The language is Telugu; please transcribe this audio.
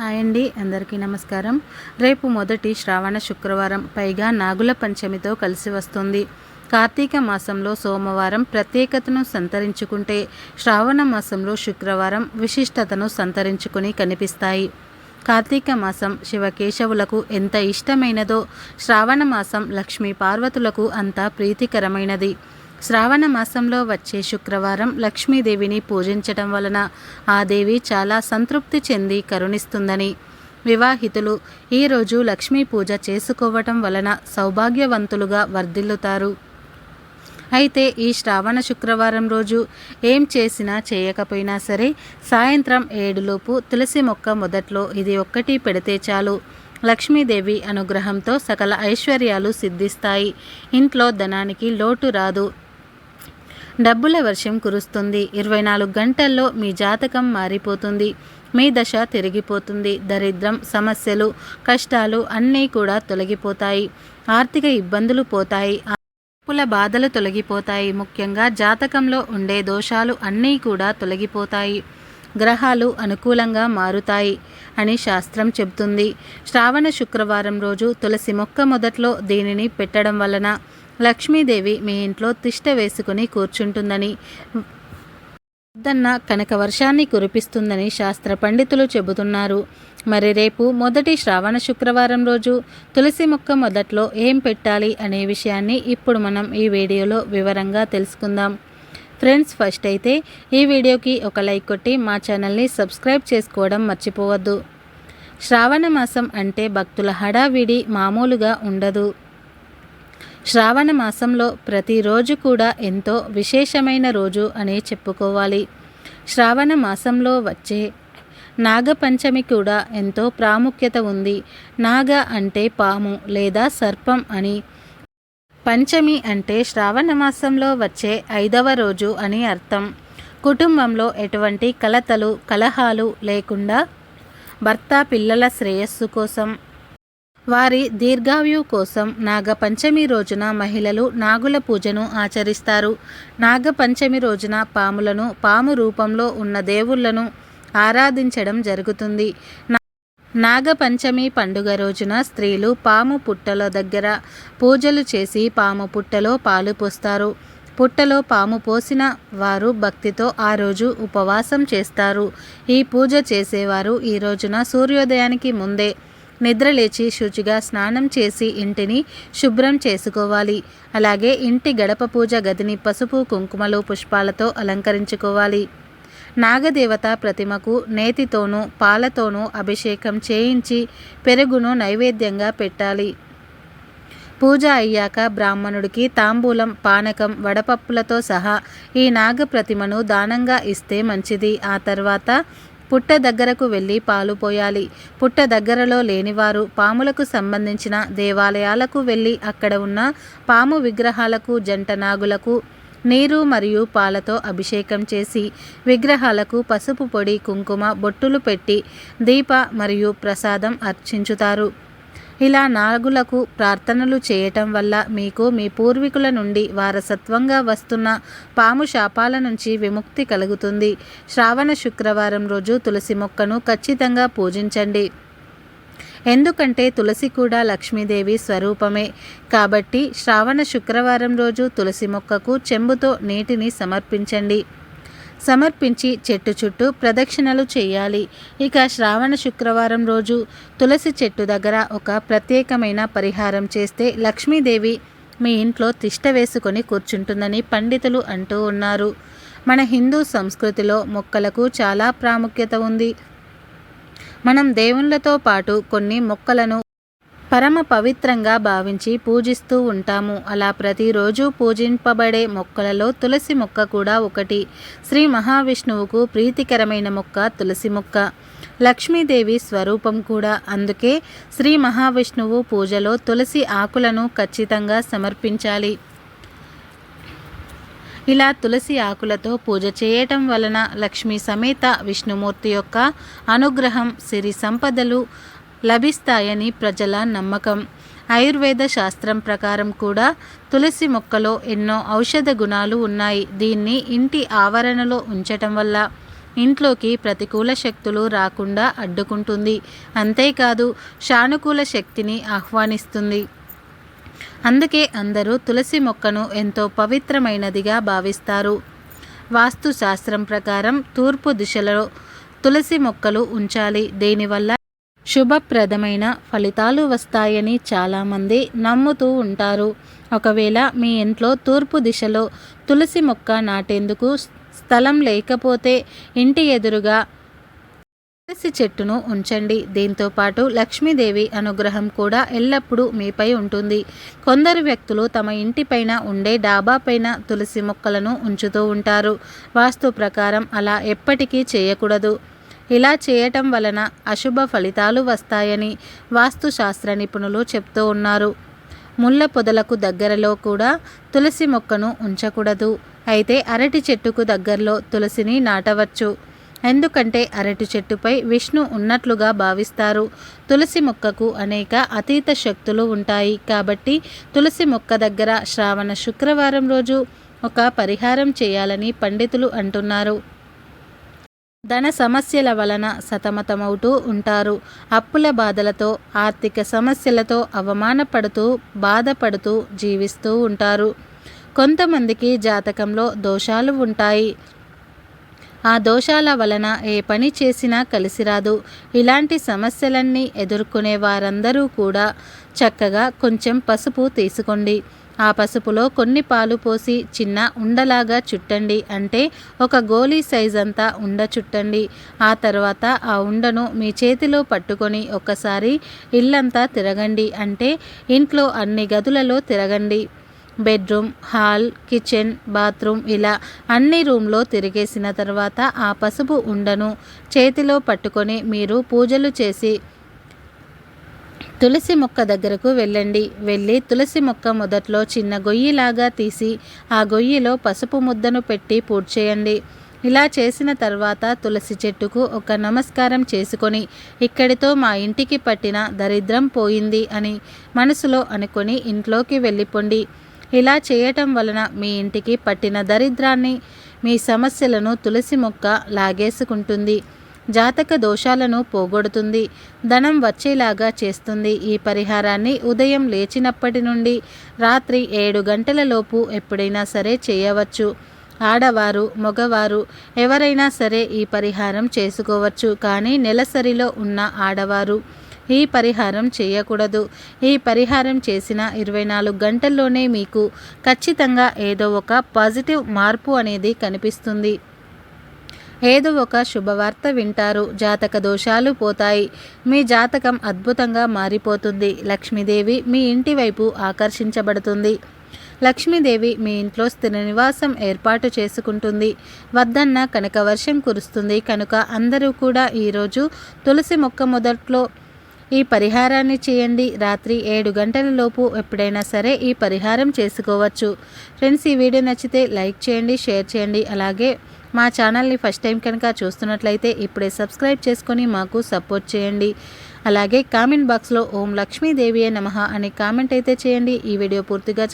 హాయ్ అండి అందరికీ నమస్కారం. రేపు మొదటి శ్రావణ శుక్రవారం పైగా నాగుల పంచమితో కలిసి వస్తుంది. కార్తీక మాసంలో సోమవారం ప్రత్యేకతను సంతరించుకుంటే శ్రావణ మాసంలో శుక్రవారం విశిష్టతను సంతరించుకుని కనిపిస్తాయి. కార్తీక మాసం శివకేశవులకు ఎంత ఇష్టమైనదో శ్రావణ మాసం లక్ష్మీ పార్వతులకు అంత ప్రీతికరమైనది. శ్రావణ మాసంలో వచ్చే శుక్రవారం లక్ష్మీదేవిని పూజించటం వలన ఆ దేవి చాలా సంతృప్తి చెంది కరుణిస్తుందని. వివాహితులు ఈరోజు లక్ష్మీ పూజ చేసుకోవటం వలన సౌభాగ్యవంతులుగా వర్ధిల్లుతారు. అయితే ఈ శ్రావణ శుక్రవారం రోజు ఏం చేసినా చేయకపోయినా సరే సాయంత్రం ఏడులోపు తులసి మొక్క మొదట్లో ఇది ఒక్కటి పెడితే చాలు. లక్ష్మీదేవి అనుగ్రహంతో సకల ఐశ్వర్యాలు సిద్ధిస్తాయి. ఇంట్లో ధనానికి లోటు రాదు. డబ్బుల వర్షం కురుస్తుంది. ఇరవై నాలుగు గంటల్లో మీ జాతకం మారిపోతుంది. మీ దశ తిరిగిపోతుంది. దరిద్రం సమస్యలు కష్టాలు అన్నీ కూడా తొలగిపోతాయి. ఆర్థిక ఇబ్బందులు పోతాయి. అప్పుల బాధలు తొలగిపోతాయి. ముఖ్యంగా జాతకంలో ఉండే దోషాలు అన్నీ కూడా తొలగిపోతాయి. గ్రహాలు అనుకూలంగా మారుతాయి అని శాస్త్రం చెబుతుంది. శ్రావణ శుక్రవారం రోజు తులసి మొక్క మొదట్లో దీనిని పెట్టడం వలన లక్ష్మీదేవి మీ ఇంట్లో తిష్ట వేసుకుని కూర్చుంటుందని. వద్దన్న కనక వర్షాన్ని కురిపిస్తుందని శాస్త్ర పండితులు చెబుతున్నారు. మరి రేపు మొదటి శ్రావణ శుక్రవారం రోజు తులసి మొక్క మొదట్లో ఏం పెట్టాలి అనే విషయాన్ని ఇప్పుడు మనం ఈ వీడియోలో వివరంగా తెలుసుకుందాం. ఫ్రెండ్స్ ఫస్ట్ అయితే ఈ వీడియోకి ఒక లైక్ కొట్టి మా ఛానల్ని సబ్స్క్రైబ్ చేసుకోవడం మర్చిపోవద్దు. శ్రావణ మాసం అంటే భక్తుల హడావిడి మామూలుగా ఉండదు. శ్రావణ మాసంలో ప్రతిరోజు కూడా ఎంతో విశేషమైన రోజు అని చెప్పుకోవాలి. శ్రావణ మాసంలో వచ్చే నాగపంచమి కూడా ఎంతో ప్రాముఖ్యత ఉంది. నాగ అంటే పాము లేదా సర్పం అని. పంచమి అంటే శ్రావణ మాసంలో వచ్చే ఐదవ రోజు అని అర్థం. కుటుంబంలో ఎటువంటి కలతలు కలహాలు లేకుండా భర్త పిల్లల శ్రేయస్సు కోసం వారి దీర్ఘాయు కోసం నాగపంచమి రోజున మహిళలు నాగుల పూజను ఆచరిస్తారు. నాగపంచమి రోజున పాములను పాము రూపంలో ఉన్న దేవుళ్ళను ఆరాధించడం జరుగుతుంది. నాగపంచమి పండుగ రోజున స్త్రీలు పాము పుట్టల దగ్గర పూజలు చేసి పాము పుట్టలో పాలు పోస్తారు. పుట్టలో పాము పోసిన వారు భక్తితో ఆ రోజు ఉపవాసం చేస్తారు. ఈ పూజ చేసేవారు ఈ రోజున సూర్యోదయానికి ముందే నిద్రలేచి శుచిగా స్నానం చేసి ఇంటిని శుభ్రం చేసుకోవాలి. అలాగే ఇంటి గడప పూజ గదిని పసుపు కుంకుమలు పుష్పాలతో అలంకరించుకోవాలి. నాగదేవత ప్రతిమకు నేతితోనూ పాలతోనూ అభిషేకం చేయించి పెరుగును నైవేద్యంగా పెట్టాలి. పూజ అయ్యాక బ్రాహ్మణుడికి తాంబూలం పానకం వడపప్పులతో సహా ఈ నాగ ప్రతిమను దానంగా ఇస్తే మంచిది. ఆ తర్వాత పుట్ట దగ్గరకు వెళ్ళి పాలు పోయాలి. పుట్ట దగ్గరలో లేనివారు పాములకు సంబంధించిన దేవాలయాలకు వెళ్ళి అక్కడ ఉన్న పాము విగ్రహాలకు జంట నాగులకు నీరు మరియు పాలతో అభిషేకం చేసి విగ్రహాలకు పసుపు పొడి కుంకుమ బొట్టులు పెట్టి దీప మరియు ప్రసాదం అర్చించుతారు. ఇలా నాగులకు ప్రార్థనలు చేయటం వల్ల మీకు మీ పూర్వీకుల నుండి వారసత్వంగా వస్తున్న పాము శాపాల నుంచి విముక్తి కలుగుతుంది. శ్రావణ శుక్రవారం రోజు తులసి మొక్కను ఖచ్చితంగా పూజించండి. ఎందుకంటే తులసి కూడా లక్ష్మీదేవి స్వరూపమే. కాబట్టి శ్రావణ శుక్రవారం రోజు తులసి మొక్కకు చెంబుతో నీటిని సమర్పించండి. సమర్పించి చెట్టు చుట్టూ ప్రదక్షిణలు చేయాలి. ఇక శ్రావణ శుక్రవారం రోజు తులసి చెట్టు దగ్గర ఒక ప్రత్యేకమైన పరిహారం చేస్తే లక్ష్మీదేవి మీ ఇంట్లో తిష్ట వేసుకొని కూర్చుంటుందని పండితులు అంటూ ఉన్నారు. మన హిందూ సంస్కృతిలో మొక్కలకు చాలా ప్రాముఖ్యత ఉంది. మనం దేవుళ్ళతో పాటు కొన్ని మొక్కలను పరమ పవిత్రంగా భావించి పూజిస్తూ ఉంటాము. అలా ప్రతిరోజు పూజింపబడే మొక్కలలో తులసి మొక్క కూడా ఒకటి. శ్రీ మహావిష్ణువుకు ప్రీతికరమైన మొక్క తులసి మొక్క. లక్ష్మీదేవి స్వరూపం కూడా. అందుకే శ్రీ మహావిష్ణువు పూజలో తులసి ఆకులను ఖచ్చితంగా సమర్పించాలి. ఇలా తులసి ఆకులతో పూజ చేయటం వలన లక్ష్మీ సమేత విష్ణుమూర్తి యొక్క అనుగ్రహం సిరి సంపదలు లభిస్తాయని ప్రజల నమ్మకం. ఆయుర్వేద శాస్త్రం ప్రకారం కూడా తులసి మొక్కలో ఎన్నో ఔషధ గుణాలు ఉన్నాయి. దీన్ని ఇంటి ఆవరణలో ఉంచటం వల్ల ఇంట్లోకి ప్రతికూల శక్తులు రాకుండా అడ్డుకుంటుంది. అంతేకాదు సానుకూల శక్తిని ఆహ్వానిస్తుంది. అందుకే అందరూ తులసి మొక్కను ఎంతో పవిత్రమైనదిగా భావిస్తారు. వాస్తు శాస్త్రం ప్రకారం తూర్పు దిశలో తులసి మొక్కలు ఉంచాలి. దీనివల్ల శుభప్రదమైన ఫలితాలు వస్తాయని చాలామంది నమ్ముతూ ఉంటారు. ఒకవేళ మీ ఇంట్లో తూర్పు దిశలో తులసి మొక్క నాటేందుకు స్థలం లేకపోతే ఇంటి ఎదురుగా తులసి చెట్టును ఉంచండి. దీంతో పాటు లక్ష్మీదేవి అనుగ్రహం కూడా ఎల్లప్పుడూ మీపై ఉంటుంది. కొందరు వ్యక్తులు తమ ఇంటిపైన ఉండే డాబా పైన తులసి మొక్కలను ఉంచుతూ ఉంటారు. వాస్తు ప్రకారం అలా ఎప్పటికీ చేయకూడదు. ఇలా చేయటం వలన అశుభ ఫలితాలు వస్తాయని వాస్తుశాస్త్ర నిపుణులు చెప్తూ ఉన్నారు. ముళ్ళ పొదలకు దగ్గరలో కూడా తులసి మొక్కను ఉంచకూడదు. అయితే అరటి చెట్టుకు దగ్గరలో తులసిని నాటవచ్చు. ఎందుకంటే అరటి చెట్టుపై విష్ణు ఉన్నట్లుగా భావిస్తారు. తులసి మొక్కకు అనేక అతీత శక్తులు ఉంటాయి. కాబట్టి తులసి మొక్క దగ్గర శ్రావణ శుక్రవారం రోజు ఒక పరిహారం చేయాలని పండితులు అంటున్నారు. ధన సమస్యల వలన సతమతమవుతూ ఉంటారు. అప్పుల బాధలతో ఆర్థిక సమస్యలతో అవమానపడుతూ బాధపడుతూ జీవిస్తూ ఉంటారు. కొంతమందికి జాతకంలో దోషాలు ఉంటాయి. ఆ దోషాల వలన ఏ పని చేసినా కలిసిరాదు ఇలాంటి సమస్యలన్నీ ఎదుర్కొనే వారందరూ కూడా చక్కగా కొంచెం పసుపు తీసుకోండి. ఆ పసుపులో కొన్ని పాలు పోసి చిన్న ఉండలాగా చుట్టండి. అంటే ఒక గోలీ సైజ్ అంతా ఉండ చుట్టండి. ఆ తర్వాత ఆ ఉండను మీ చేతిలో పట్టుకొని ఒక్కసారి ఇల్లంతా తిరగండి. అంటే ఇంట్లో అన్ని గదులలో తిరగండి. బెడ్రూమ్ హాల్ కిచెన్ బాత్రూమ్ ఇలా అన్ని రూమ్లో తిరిగేసిన తర్వాత ఆ పసుపు ఉండను. చేతిలో పట్టుకొని మీరు పూజలు చేసి తులసి మొక్క దగ్గరకు వెళ్ళండి. వెళ్ళి తులసి మొక్క మొదట్లో చిన్న గొయ్యిలాగా తీసి ఆ గొయ్యిలో పసుపు ముద్దను పెట్టి పూడ్చేయండి ఇలా చేసిన తర్వాత తులసి చెట్టుకు ఒక నమస్కారం చేసుకొని ఇక్కడితో మా ఇంటికి పట్టిన దరిద్రం పోయింది అని మనసులో అనుకొని ఇంట్లోకి వెళ్ళిపోండి. ఇలా చేయటం వలన మీ ఇంటికి పట్టిన దరిద్రాన్ని మీ సమస్యలను తులసి మొక్క లాగేసుకుంటుంది. జాతక దోషాలను పోగొడుతుంది. ధనం వచ్చేలాగా చేస్తుంది. ఈ పరిహారాన్ని ఉదయం లేచినప్పటి నుండి రాత్రి ఏడు గంటల లోపు ఎప్పుడైనా సరే చేయవచ్చు. ఆడవారు మగవారు ఎవరైనా సరే ఈ పరిహారం చేసుకోవచ్చు. కానీ నెలసరిలో ఉన్న ఆడవారు ఈ పరిహారం చేయకూడదు. ఈ పరిహారం చేసిన ఇరవై నాలుగు గంటల్లోనే మీకు ఖచ్చితంగా ఏదో ఒక పాజిటివ్ మార్పు అనేది కనిపిస్తుంది. ఏదో ఒక శుభవార్త వింటారు. జాతక దోషాలు పోతాయి. మీ జాతకం అద్భుతంగా మారిపోతుంది. లక్ష్మీదేవి మీ ఇంటి వైపు ఆకర్షించబడుతుంది. లక్ష్మీదేవి మీ ఇంట్లో స్థిర నివాసం ఏర్పాటు చేసుకుంటుంది. వద్దన్న కనుక వర్షం కురుస్తుంది. కనుక అందరూ కూడా ఈరోజు తులసి మొక్క మొదట్లో ఈ పరిహారాన్ని చేయండి. రాత్రి ఏడు గంటల లోపు ఎప్పుడైనా సరే ఈ పరిహారం చేసుకోవచ్చు. ఫ్రెండ్స్ ఈ వీడియో నచ్చితే లైక్ చేయండి షేర్ చేయండి. అలాగే మా ఛానల్ని ఫస్ట్ టైం కనుక చూస్తున్నట్లయితే ఇప్పుడే సబ్స్క్రైబ్ చేసుకొని మాకు సపోర్ట్ చేయండి. అలాగే కామెంట్ బాక్స్లో ఓం లక్ష్మీదేవియే నమ అని కామెంట్ అయితే చేయండి. ఈ వీడియో పూర్తిగా